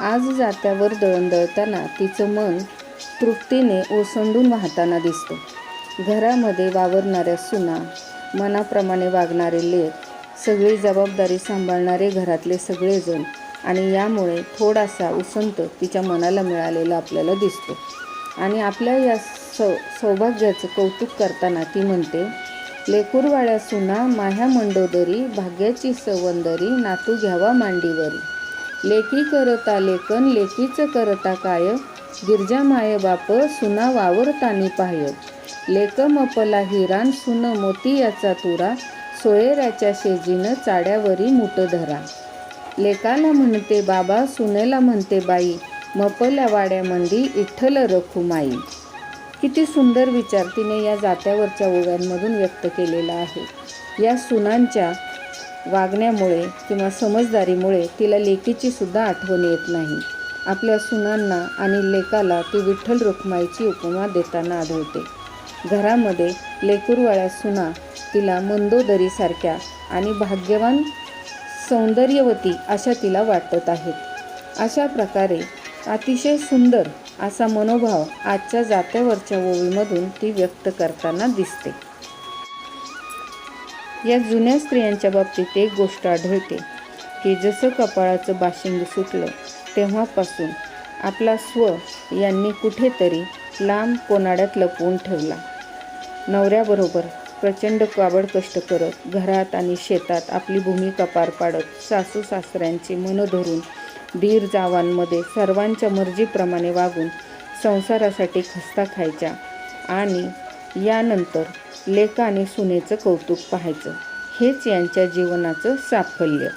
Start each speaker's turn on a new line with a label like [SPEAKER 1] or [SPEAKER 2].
[SPEAKER 1] आज जात्यावर दळण दळताना तिचं मन तृप्तीने ओसंडून वाहताना दिसतं. घरामध्ये वावरणाऱ्या सुना मनाप्रमाणे वागणारे लेख सगळी जबाबदारी सांभाळणारे घरातले सगळेजण आणि यामुळे थोडासा उसंत तिच्या मनाला मिळालेला आपल्याला दिसतो. आणि आपल्या या सौ सौभाग्याचं कौतुक करताना ती म्हणते लेकूरवाळ्या सुना माह्या मंडोदरी भाग्याची सवंदरी नातू घ्यावा मांडीवरी. लेकी करता लेकन लेकीचं करता काय? गिरजा माय बाप सुना वावरतानी पाह्य. लेक मपला हिरान सुन मोती याचा तुरा. सोयऱ्याच्या शेजीनं चाड्यावरी मुठ धरा. लेकाला म्हणते बाबा सुनेला म्हणते बाई मपल्या वाड्यामंदी इठ्ठल रखू माई. किती सुंदर विचार तिने या जात्यावरच्या ओव्यांमधून व्यक्त केलेला आहे. या सुनांच्या वागण्यामुळे किंवा समजदारीमुळे तिला लेकीची सुद्धा आठवण येत नाही. आपल्या सुनांना आणि लेकाला ती विठ्ठल रुक्माईची उपमा देताना आढळते. घरामध्ये लेकूरवाळ्या सुना तिला मंदोदरीसारख्या आणि भाग्यवान सौंदर्यवती अशा तिला वाटत आहेत. अशा प्रकारे अतिशय सुंदर असा मनोभाव आजच्या जात्यावरच्या ओळीमधून ती व्यक्त करताना दिसते. या जुन्या स्त्रियांच्या बाबतीत एक गोष्ट आढळते की जसं कपाळाचं बाशिंग सुटलं तेव्हापासून आपला स्व यांनी कुठेतरी लांब कोनाड्यात लपवून ठेवला. नवऱ्याबरोबर प्रचंड काबड कष्ट करत घरात आणि शेतात आपली भूमिका पार पाडत सासू सासऱ्यांची मन धरून दीर जावांमध्ये सर्वांच्या मर्जीप्रमाणे वागून संसारासाठी खस्ता खायच्या आणि यानंतर लेख आणि सुनेचं कौतुक पाहायचं. हेच यांच्या जीवनाचं साफल्य.